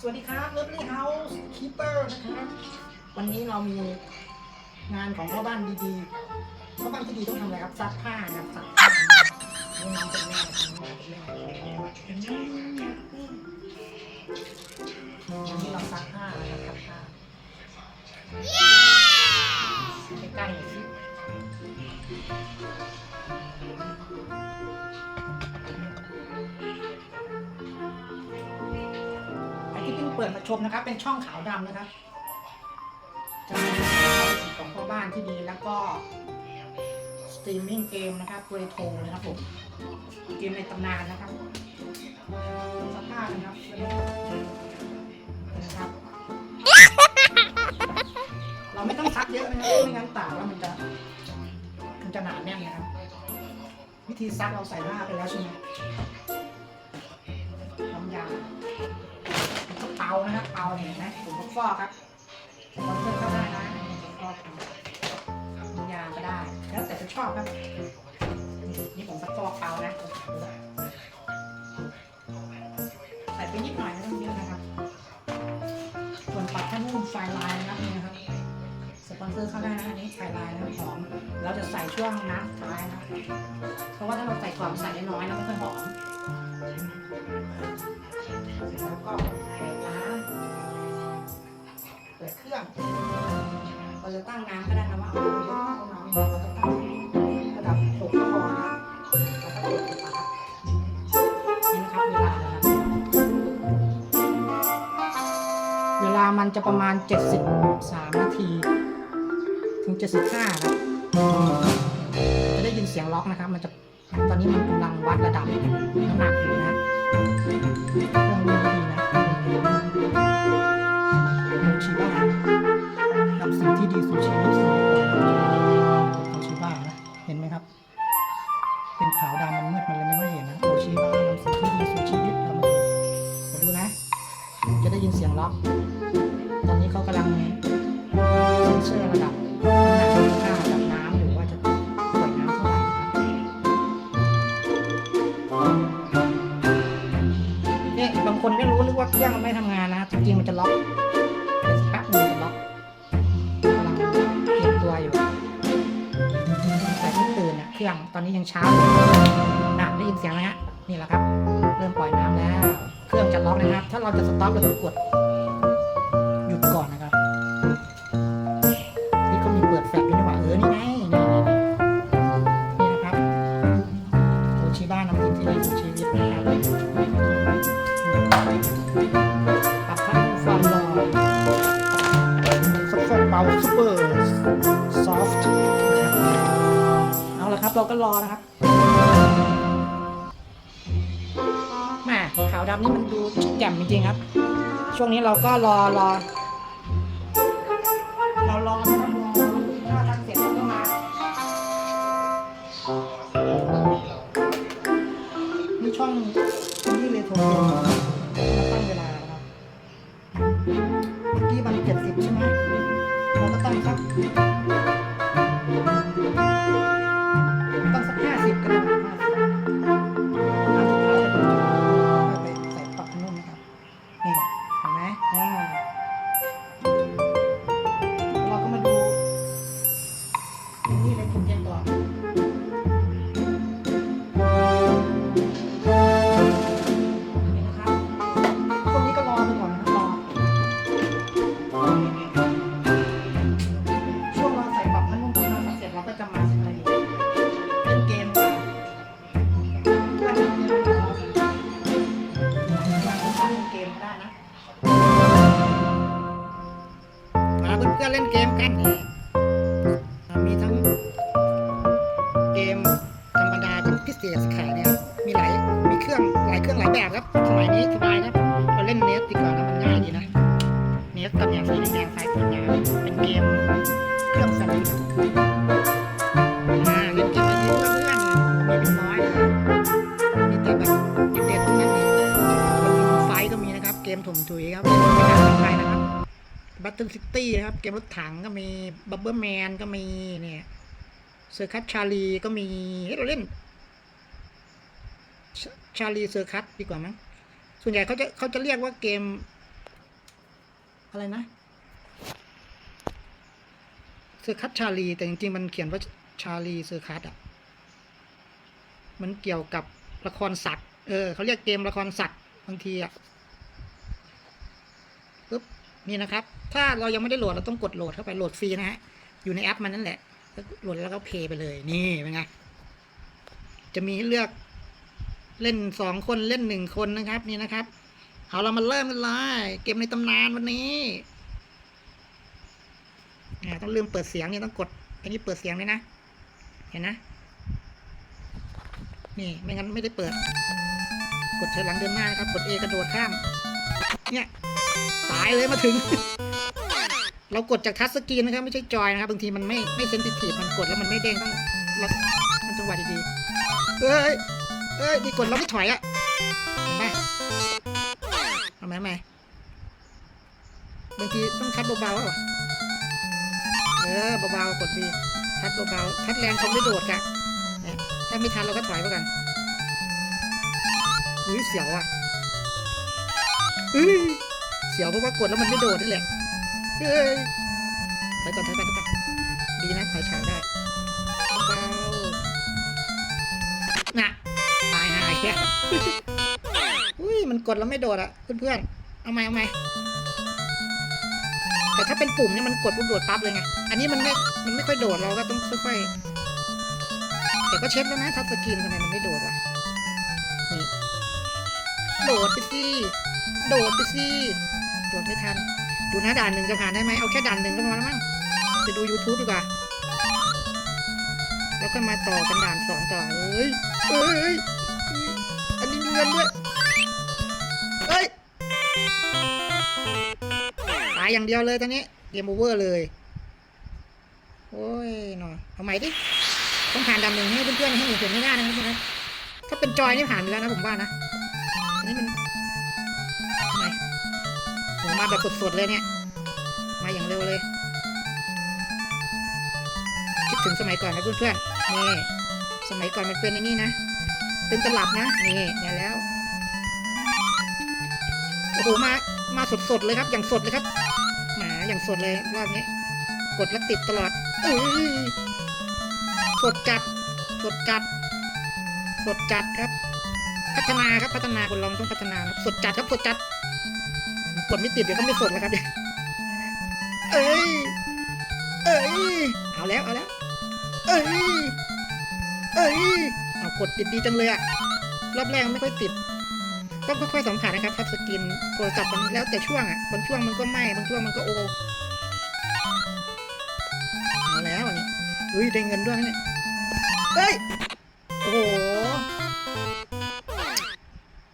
สวัสดีครับเลิฟลี่เฮาส์คีเปอร์นะครับ วันนี้เรามีงานของพ่อบ้านดีๆพ่อบ้านที่ดีต้องทำอะไรครับซักผ้านะครับซักผ้านี่น้องเป็นแม่น้องเป็นแม่วันนี้เราซักผ้านะครับซักผ้าใกล้ๆหน่อยสิ ดมาชมนะครับ เป็นช่องขาวดำนะครับจะมีของพ่อบ้านที่ดีแล้วก็สตรีมมิ่งเกมนะครับเรโทรนะครับผมเกมในตำนานนะครับสภาพนะครับนะครับ เราไม่ต้องซักเยอะนะครับไม่งั้นตากแล้วมันจะมันจะหนาแน่นนะครับ วิธีซักเราใส่หน้าไปแล้วใช่ไหม เตาเห็นไหมผมก็ฟอกครับสปอนเซอร์ก็ได้นะผมฟอกน้ำยาก็ได้ แล้วแต่จะชอบครับนี่ผมก็ฟอกเตานะใส่ไปนิดหน่อยไม่ต้องเยอะนะครับ ส่วนปัดผ้านุ่มไฟลายนะครับนี่นะครับสปอนเซอร์เข้าได้นะอันนี้ไฟลายนะหอมเราจะใส่ช่วงน้ำท้ายนะเพราะว่าถ้าเราใส่ก่อนใส่น้อยๆแล้วไม่ค่อยหอม ปิดเครื่องเราจะตั้งน้ำก็ได้นะว่าเอาเอาน้ำเราจะตั้งระดับหกก็พอนะแล้วก็เปิดฝานี่นะครับเวลานะครับเวลามันจะประมาณ 73 นาที ถึง 75ครับจะได้ยินเสียงล็อกนะครับ มันจะตอนนี้มันกำลังวัดระดับน้ำหนักอยู่นะเรื่องมือดีนะำสิ่ง เช้าน่ะได้ยินเสียงไหมฮะนี่แหละครับ เริ่มปล่อยน้ำแล้ว เครื่องจะล็อกนะครับ ถ้าเราจะสต็อปเราต้องกดหยุดก่อนนะครับนี่เขามีเปิดแฟลชด้วยนี่ว่าเออนี่ไงนี่นี่นี่นี่นะครับโอชิบ้าน้ำทินที่ดีสู่ชีวิตนะครับปรับพัดความร้อนซับซ้อนเบาซูเปอร์ซอฟต์ เอาละครับ เราก็รอนะครับแหม่ขาวดำนี่มันดูแจ่มจริงๆครับ ช่วงนี้เราก็รอรอเรารอ ถมถุยครับเล่นไม่นานไปนะครับบัตเทิลซิตี้นะครับ เกมรถถังก็มีบับเบิลแมนก็มีเนี่ยเซอร์คัสชาลีก็มีเฮ้เราเล่น ชาลีเซอร์คัสดีกว่ามั้งส่วนใหญ่เขาจะเขาจะเรียกว่าเกม อะไรนะเซอร์คัสชาลี แต่จริงๆมันเขียนว่าชาลีเซอร์คัสอะมันเกี่ยวกับละครสัตว์ เออเขาเรียกเกมละครสัตว์บางทีอะ นี่นะครับ ถ้าเรายังไม่ได้โหลดเราต้องกดโหลดเข้าไปโหลดฟรีนะฮะ อยู่ในแอปมันนั่นแหละโหลดแล้วก็เพย์ไปเลย นี่เป็นไง จะมีให้เลือกเล่นสองคนเล่นหนึ่งคนนะครับ นี่นะครับ เอาเรามาเริ่มกันเลยเกมในตำนานวันนี้ต้องลืมเปิดเสียงนี่ต้องกด อันนี้เปิดเสียงเลยนะ เห็นนะ นี่ไม่งั้นไม่ได้เปิด กดเธอหลังเดินหน้านะครับ กด A กระโดดข้าม เนี่ย ตายเลยมาถึง เรากดจากทัชสกรีนนะครับ ไม่ใช่จอยนะครับบางทีมันไม่ไม่เซนซิทีฟมันกดแล้วมันไม่เด้งต้องเรามันจังหวะดีๆเอ้ยเอ้ยนี่กดแล้วไม่ถอยอะเห็นไหมเอาไมไหมบางทีต้องทัดเบาๆอะเออเบาๆกดดีทัดเบาๆทัดแรงคงไม่โดดกะเนี่ยถ้าไม่ทันเราก็ถอยไปก่อนอุ้ยเสียวอะอุ้ย สียวเพราะว่ากดแล้วมันไม่โดดนี่แหละเฮ้ยถอยก่อนถอยก่อนถอยก่อนดีนะถอยฉากได้เบาๆน่ะตายหายแค่อุ้ยมันกดแล้วไม่โดดอะเพื่อนๆเอาไหมเอาไหมแต่ถ้าเป็นปุ่มเนี่ยมันกดปุ๊บโดดปั๊บเลยไงอันนี้มันไม่มันไม่ค่อยโดดเราก็ต้องค่อยๆแต่ก็เช็ดแล้วนะทับสกรีนทำไมมันไม่โดดวะโดดไปสิโดดไปสิ โดดไม่ทัน ดูนะด่านหนึ่งจะผ่านได้ไหมเอาแค่ด่านหนึ่งก็พอแล้วมั้งไปดู YouTube ดีกว่า แล้วก็มาต่อกันด่านสองต่อเอ้ยเอ้ยอันนี้มีเงินด้วยเฮ้ยตายอย่างเดียวเลยตอนนี้เกมโอเวอร์เลยโอ้ยหน่อยเอาใหม่ดิต้องผ่านดำหนึ่งให้เพื่อนๆให้เห็นไม่ได้นะครับนะถ้าเป็นจอยนี่ผ่านไปแล้วนะผมว่านะ มาแบบสดๆเลยเนี่ย มาอย่างเร็วเลย คิดถึงสมัยก่อนนะเพื่อนๆนี่สมัยก่อนมันเป็นอย่างนี้นะ เป็นตลับนะ นี่เนี่ยแล้ว โอ้โห มา มาสดๆเลยครับ อย่างสดเลยครับ หมาอย่างสดเลยรอบนี้ กดแล้วติดตลอดเอ้ยสดจัด สดจัด สดจัดครับ พัฒนาครับ พัฒนาคนลองต้องพัฒนาครับ สดจัดครับ สดจัด กดไม่ติดเดี๋ยวก็ไม่สดแล้วครับเนี่ยเอ้ย เอ้ย เอาแล้วเอาแล้ว เอ้ย เอ้ย เอากดติดดีจังเลยอะรอบแรกไม่ค่อยติดต้องค่อยๆสัมผัสนะครับทับสกินโทรศัพท์มันแล้วแต่ช่วงอะบางช่วงมันก็ไหม้บางช่วงมันก็โอเอาแล้วนี่เฮ้ยได้เงินด้วยเนี่ยเฮ้ย โอ้โห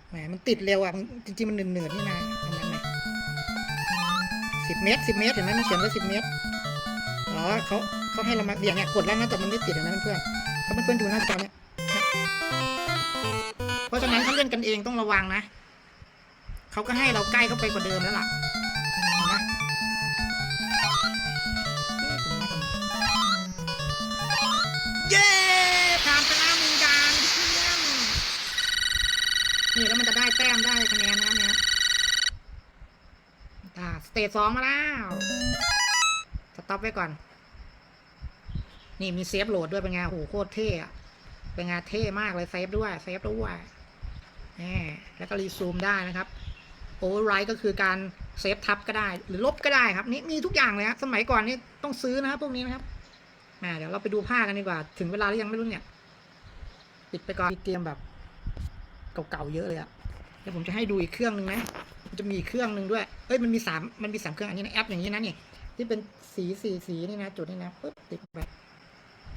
แหมมันติดเร็วอะจริงๆมันเหนื่อยๆนี่นะ เมตรสิบเมตรเห็นไหมมันเขียนไว้สิบเมตรอ๋อเขาเขาให้เรามาอย่ยงเนี้ยกดแล้วนะแต่มันไม่ติดเห็นไหมเพื่อนๆถ้าเพื่อนๆดูหน้าจอเนี่ยเนี่ยเพราะฉะนั้นเขาเล่นกันเองต้องระวังนะเขาก็ให้เราใกล้เข้าไปกว่าเดิมแล้วล่ะ เตจสองมาแล้วสต็อปไว้ก่อน นี่มีเซฟโหลดด้วยเป็นไงโอ้โหโคตรเท่อะเป็นไงเท่มากเลยเซฟด้วยเซฟด้วยแหมแล้วก็รีซูมได้นะครับโอเวอร์ไรก็คือการเซฟทับก็ได้ หรือลบก็ได้ครับ นี่มีทุกอย่างเลยครับสมัยก่อนนี่ต้องซื้อนะครับพวกนี้นะครับแหมเดี๋ยวเราไปดูภากันดีกว่า ถึงเวลาหรือยังไม่รู้เนี่ยปิดไปก่อนมีเกมแบบเก่าๆเยอะเลยอะเดี๋ยวผมจะให้ดูอีกเครื่องหนึ่งนะ มันจะมีเครื่องหนึ่งด้วยเอ้ยมันมีสามมันมีสามเครื่องอันนี้นะแอปอย่างนี้นะนี่ที่เป็นสีสีสีนี่นะจุดนี่นะปึ๊บติดไป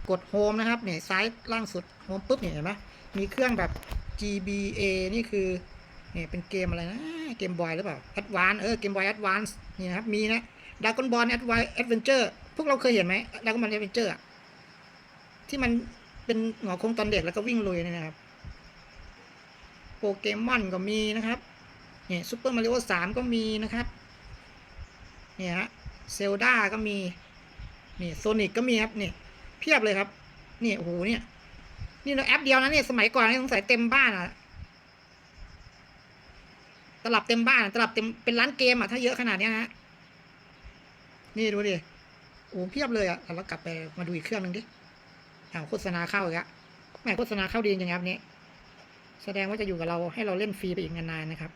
กดโฮมนะครับเนี่ยซ้ายล่างสุดโฮมปุ๊บเนี่ยเห็นไหมมีเครื่องแบบ GBA นี่คือเนี่ยเป็นเกมอะไรนะเกมบอยหรือเปล่า Advance เออเกมบอย Advance นี่นะครับมีนะด r a ก o n บอล Advance Adventure พวกเราเคยเห็นไหมด r a ก o n บอล Adventure อะที่มันเป็นหงอคงตอนเด็กแล้วก็วิ่งลุยเนี่ยนะครับโปเกมอนก็มีนะครับ เนี่ยซูเปอร์มาริโอสามก็มีนะครับ เนี่ยฮะเซลดาก็มี นี่โซนิกก็มีครับเนี่ยเพียบเลยครับ นี่โอ้โหเนี่ย นี่เราแอปเดียวนะเนี่ยสมัยก่อนนี่สงสัยเต็มบ้านอะตลับเต็มบ้านตลับเต็มเป็นร้านเกมอะถ้าเยอะขนาดเนี้ยนะนี่ดูดิโอ้เพียบเลยอะเรากลับไปมาดูอีกเครื่องหนึ่งดิอ้าวโฆษณาเข้าอีกอะแหม่โฆษณาเข้าดีจริงครับนี้ แสดงว่าจะอยู่กับเราให้เราเล่นฟรีไปอีกนานๆนะครับ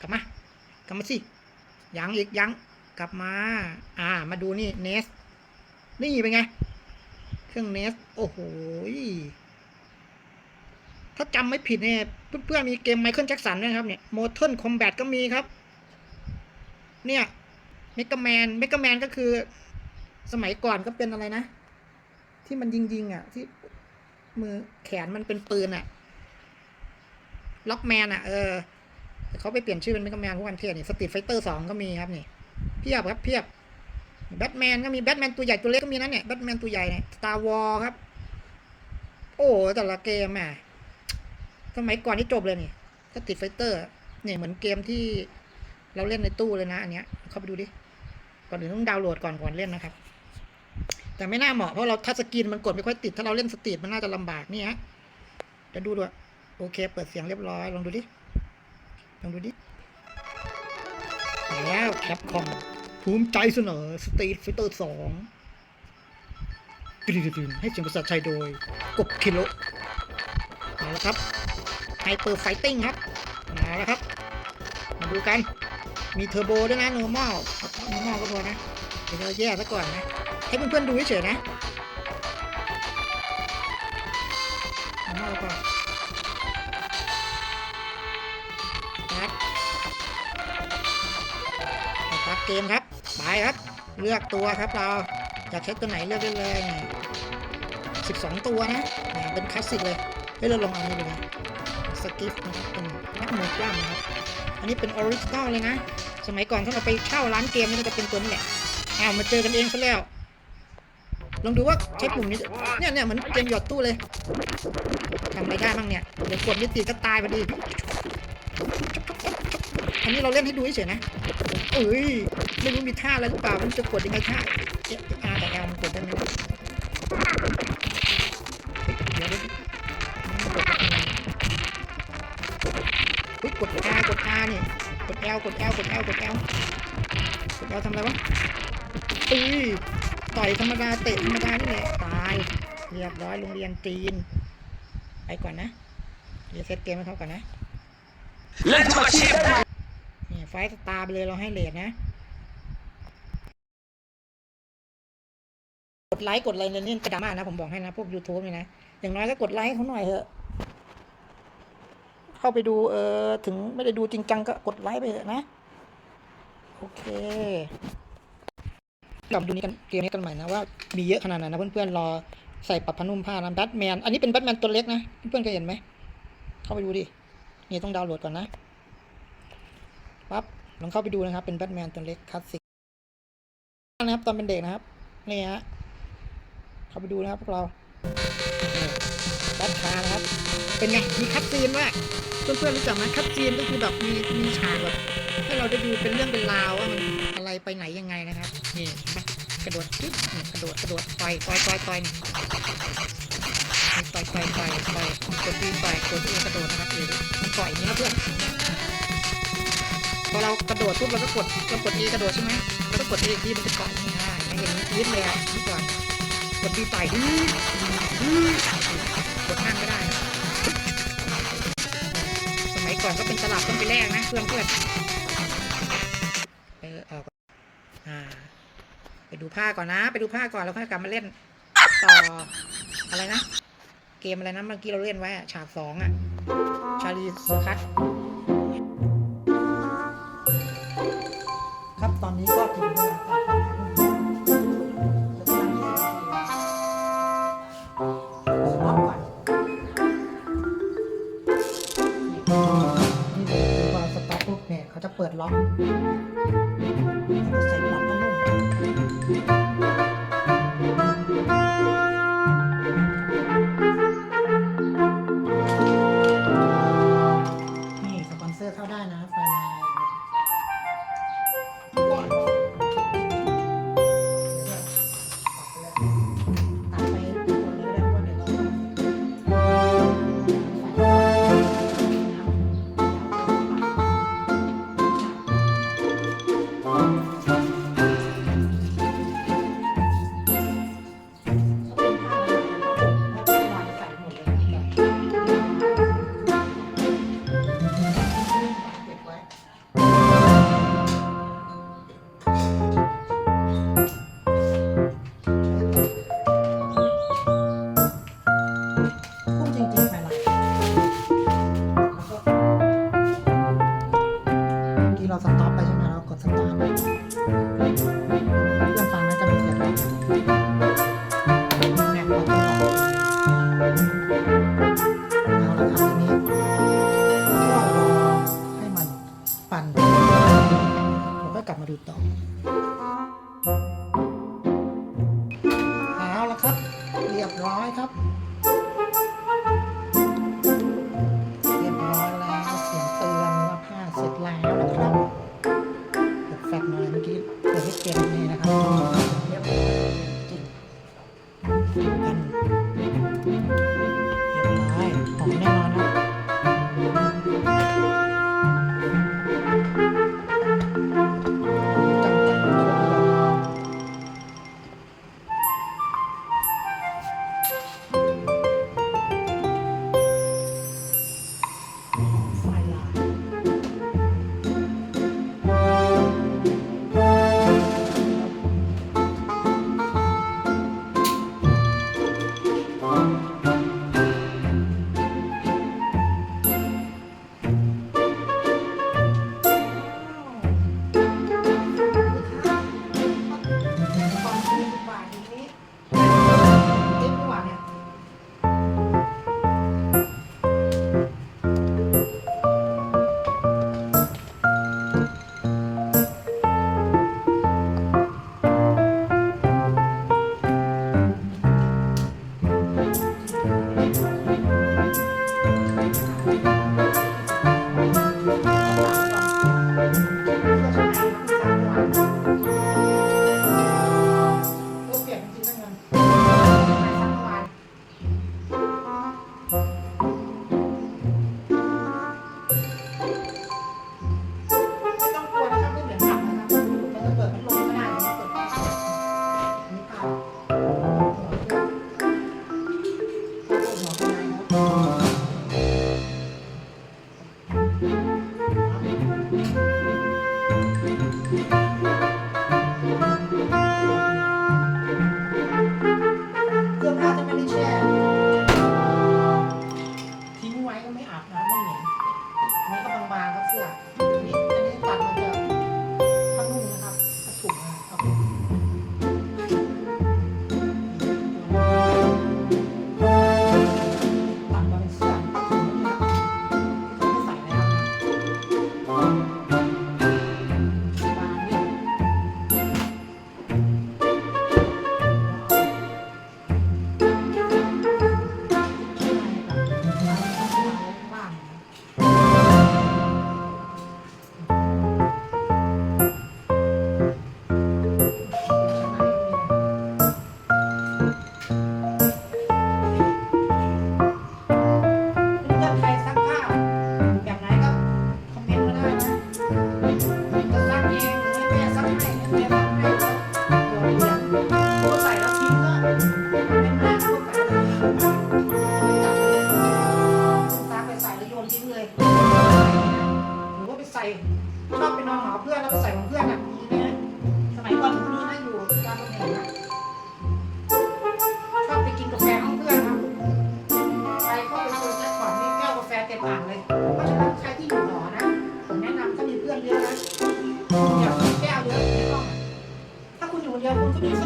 กลับมา กลับมาสิยังอีกยังกลับมา อ่า มาดูนี่เนสนี่เป็นไง เครื่องเนสโอ้โหยถ้าจำไม่ผิดเนี่ยเพื่อนๆมีเกมไมเคิลแจ็คสันด้วยครับเนี่ยโมเทิร์นคอมแบทก็มีครับ เนี่ยเมกาแมนเมกาแมนก็คือ สมัยก่อนก็เป็นอะไรนะ ที่มันยิงยิงๆอะ ที่มือแขนมันเป็นปืนอะล็อกแมนอะ เออ แต่เขาไปเปลี่ยนชื่อเป็นเมกาแมนพวกวันเทียนี่สตรีทไฟเตอร์สองก็มีครับนี่เพียบครับเพียบแบทแมนก็มีแบทแมนตัวใหญ่ตัวเล็กก็มีนะเนี่ยแบทแมนตัวใหญ่เนี่ยสตาร์วอลครับ โอ้แต่ละเกมอะสมัยก่อนนี่จบเลยนี่สตรีทไฟเตอร์เนี่ยเหมือนเกมที่เราเล่นในตู้เลยนะ อันเนี้ยเข้าไปดูดิก่อนอื่นต้องดาวน์โหลดก่อนก่อนเล่นนะครับ แต่ไม่น่าเหมาะเพราะเราทัชสกรีนมันกดไม่ค่อยติด ถ้าเราเล่นสตรีทมันน่าจะลำบากนี่ฮะจะดูด้วยโอเค เปิดเสียงเรียบร้อยลองดูดิ ลองดูดิแล้วแคปคอมภูมิใจเสนอสตรีทไฟเตอร์สองให้เสียงภาษาไทยโดย กบคิโลเอาละครับไฮเปอร์ไฟติ้งครับมาแล้วครับ มาดูกัน มีเทอร์โบด้วยนะ normal normal ก็พอนะเดี๋ยวเราแยกซะก่อนนะ ให้เพื่อนๆดูเฉยๆนะ normal ก่อน เกมครับ ไปครับ เลือกตัวครับเราอยากใช้ตัวไหนเลือกได้เลยนี่12 ตัวนะนี่เป็นคลาสสิกเลยเฮ้ยเราลองเอานี่ไปเลยสกิฟนะครับเป็นนักมวยปล้ำนะครับ อันนี้เป็นออริจินอลเลยนะ สมัยก่อนถ้าเราไปเช่าร้านเกมมันจะเป็นตัวนี้แหละ อ้าวมาเจอกันเองซะแล้ว ลองดูว่าใช้ปุ่มนี้ เนี่ยเนี่ยเหมือนเกมหยอดตู้เลยทำอะไรได้บ้างเนี่ย เดี๋ยวกดนิติก็ตายพอดี อันนี้เราเล่นให้ดูเฉยๆนะ เอ้ย ไม่รู้มีท่าอะไรหรือเปล่ามันจะกดยังไงท่าเอ๊ะอากับแอลมันกดได้ไหมเนี่ยเดี๋ยวเดี๋ยกดยังไงเฮ้ยกด R กด R นี่กด L กด L กด L กด L กด L ทำอะไรวะเอ้ยต่อยธรรมดาเตะธรรมดานี่แหละตายเรียบร้อยโรงเรียนจีนไปก่อนนะเดี๋ยวเซตเกมให้เขาก่อนนะเล่นทุกอาชีพ ไฟสตาร์ไปเลยเราให้เลทนะ กดไลค์กดอะไรเนี่ยนี่กระดามากนะ ผมบอกให้นะ พวก YouTube นี่นะ อย่างน้อยก็กดไลค์เขาหน่อยเถอะ เข้าไปดูเออถึงไม่ได้ดูจริงจังก็กดไลค์ไปเถอะนะ โอเคกลับดูนี้กันเกมนี้กันใหม่นะว่ามีเยอะขนาดไหนนะเพื่อนๆรอใส่ปรับพนุ่มผ้านะแบทแมน อันนี้เป็นแบทแมนตัวเล็กนะ เพื่อนๆเคยเห็นไหม เข้าไปดูดิ นี่ต้องดาวน์โหลดก่อนนะ ปั๊บลองเข้าไปดูนะครับ เป็นแบทแมนตัวเล็กคลาสสิกนะครับตอนเป็นเด็กนะครับนี่ฮะเข้าไปดูนะครับพวกเราแบทคานะครับ เป็นไงมีคัตซีนว่าเพื่อนๆรู้จักไหมคัตซีนก็คือแบบมีมีฉากแบบให้เราได้ดูเป็นเรื่องเป็นราวว่ามันอะไรไปไหนยังไงนะครับนี่กระโดดจิ๊บกระโดดกระโดดต่อยต่อยต่อยต่อยนี่นี่ต่อยต่อยต่อยต่อยกดตีต่อยกดตีกระโดดนะครับนี่ต่อยอย่างนี้นะเพื่อน พอเรากระโดดปุ๊บเราก็กดเรากด E กระโดดใช่ไหมแล้วก็กด E อีกทีมันจะต่อยนี่าย่างนี้ยิ้มเลยอะเมื่ก่อนกดตีต่อยดื้อดื้อกดห้ามไม่ได้นะสมัยก่อนก็เป็นตลาดต้นไปแรกนะเพื่อนเพื่อนไปออกอ่าไปดูผ้าก่อนนะ ไปดูผ้าก่อนแล้วค่อยกลับมาเล่นต่ออะไรนะ เกมอะไรนะเมื่อกี้เราเล่นไว้อะฉากสองอะ ชาลีสคัต ตอนนี้ก็ถึงเวลาตัดแล้วเดี๋ยวกำลั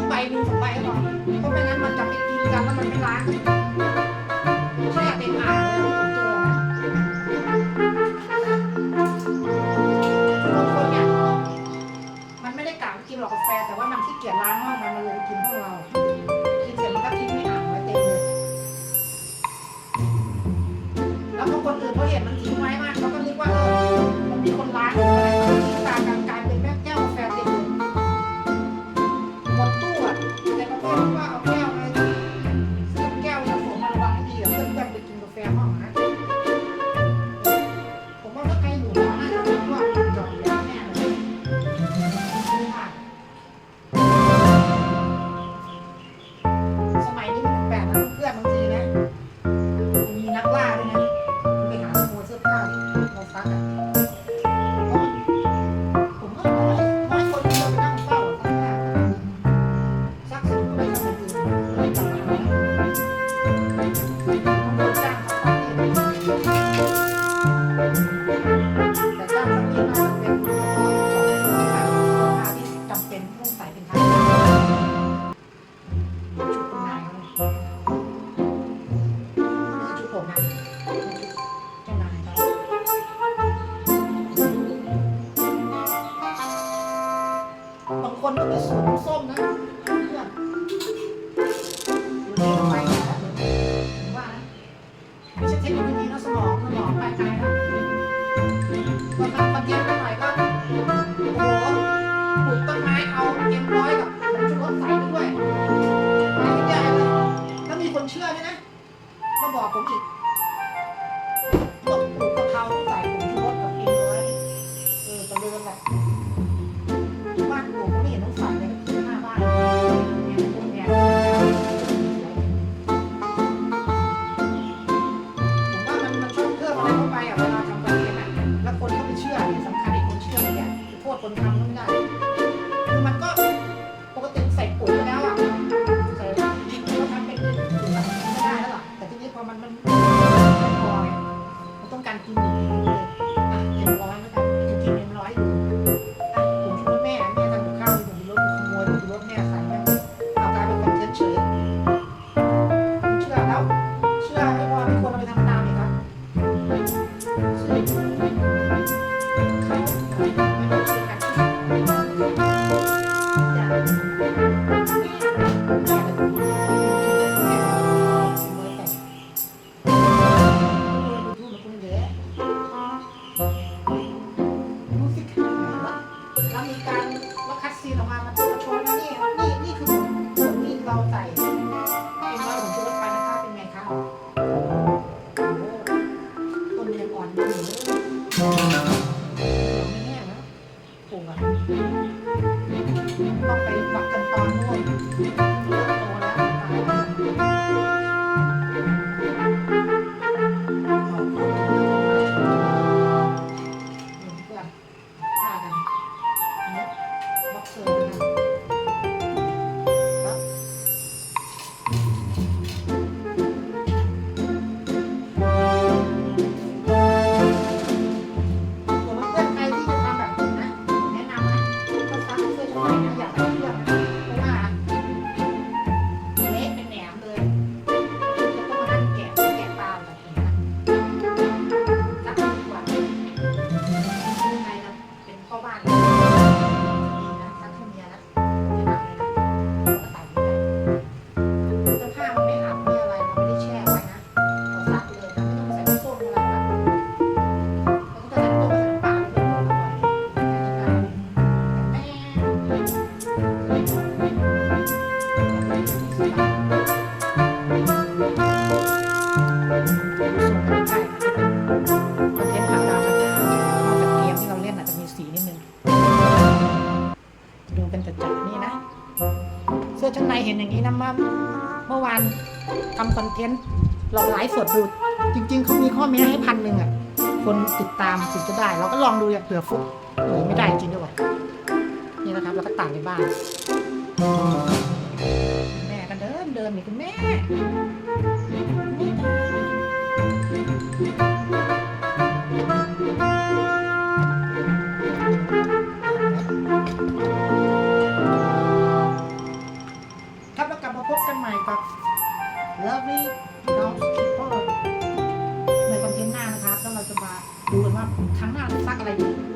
ไปหนึ่งสองใบก่อนเพราะไม่งั้นมันจะไปกินกันแล้วมันไม่ล้างแช่เต็มอ่างเลยบางคนเนี่ยมันไม่ได้กะกินหรอกกาแฟแต่ว่ามันขี้เกียจล้างห้องมันเลยกินพวกเรา พอเทียบกันหน่อยก็โอ้ปลูกต้นไม้เอาเอมร้อยกับชูรสใส่ด้วยไม่ได้เลยแล้วมีคนเชื่อด้วยนะมาบอกผมอีก มันมันไม่พอไงมันต้องการกินอีก song. ได้ เราก็ลองดูอย่างเผื่อฟุกหรือไม่ได้จริงด้วยบอกนี่นะครับเราก็ตัดในบ้านแม่ก็เดินเดินมีคุณแม่ครับเรากลับมาพบกันใหม่กับ Lovely ซักอะไรอยู่